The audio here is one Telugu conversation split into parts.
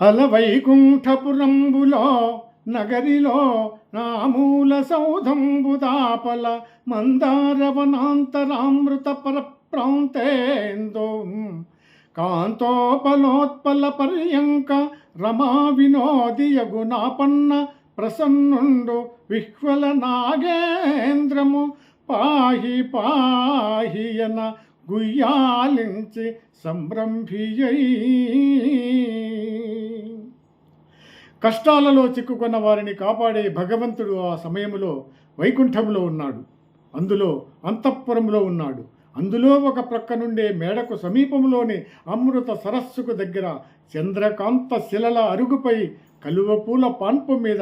అలవైకుంఠపురంబులో నగరిలో నామూల సౌధంబుదాపల మందారవనాంతరామృత పరప్రాంతేందో. కాంతోపలోత్పల పర్యంక రమా వినోదియగుణాపన్న ప్రసన్నుండు విహ్వల నాగేంద్రము పాహి పాహియన గుయ్యాలించి సంభ్రంభియై. కష్టాలలో చిక్కుకున్న వారిని కాపాడే భగవంతుడు ఆ సమయంలో వైకుంఠంలో ఉన్నాడు. అందులో అంతఃపురంలో ఉన్నాడు. అందులో ఒక ప్రక్క నుండే మేడకు సమీపంలోని అమృత సరస్సుకు దగ్గర చంద్రకాంత శిలల అరుగుపై కలువపూల పాన్పు మీద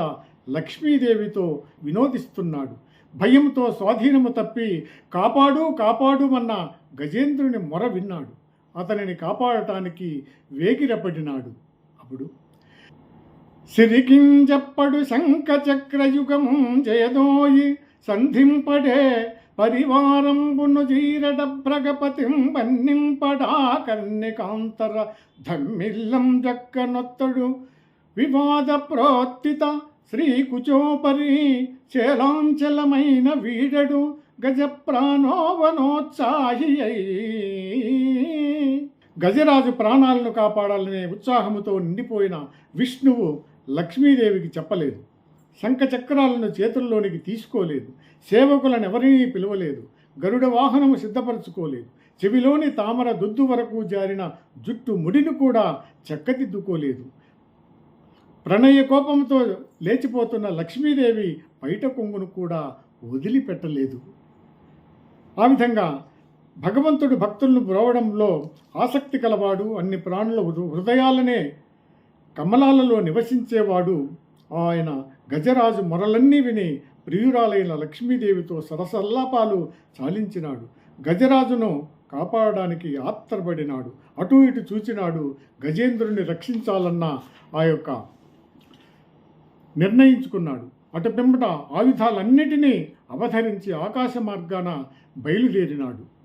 లక్ష్మీదేవితో వినోదిస్తున్నాడు. భయంతో స్వాధీనము తప్పి కాపాడు కాపాడుమన్న గజేంద్రుని మొర విన్నాడు. అతనిని కాపాడటానికి వేగిరపడినాడు. అప్పుడు సిరికింజప్పడు శంఖ చక్రయుగం జయదోయి సంధింపడే పరివారంబును జీరడ భ్రగపతిం వన్నింపడా కర్ణికాంతర ధమ్మిల్లం జక్కనొత్తడు వివాద ప్రోత్తిత శ్రీ కుచోపరి చేలాంచలమైన వీడడు గజప్రాణోవనోత్సాహి గజరాజు ప్రాణాలను కాపాడాలనే ఉత్సాహముతో నిండిపోయిన విష్ణువు లక్ష్మీదేవికి చెప్పలేదు. శంఖ చక్రాలను చేతుల్లోనికి తీసుకోలేదు. సేవకులను ఎవరినీ పిలవలేదు. గరుడ వాహనము సిద్ధపరచుకోలేదు. చెవిలోని తామర దుద్దు వరకు జారిన జుట్టు ముడిని కూడా చెక్కదిద్దుకోలేదు. ప్రణయ కోపంతో లేచిపోతున్న లక్ష్మీదేవి బయట కొంగును కూడా వదిలిపెట్టలేదు. ఆ విధంగా భగవంతుడు భక్తులను బ్రోవడంలో ఆసక్తి కలవాడు అన్ని ప్రాణుల హృదయాలనే కమలాలలో నివసించేవాడు ఆయన గజరాజు మొరలన్నీ విని ప్రియురాలైన లక్ష్మీదేవితో సరసల్లాపాలు చాలించినాడు. గజరాజును కాపాడడానికి ఆత్రపడినాడు. అటు ఇటు చూచినాడు. గజేంద్రుని రక్షించాలన్న ఆ యొక్క నిర్ణయించుకున్నాడు. అటు పిమ్మట ఆయుధాలన్నిటినీ అవతరించి ఆకాశ మార్గాన బయలుదేరినాడు.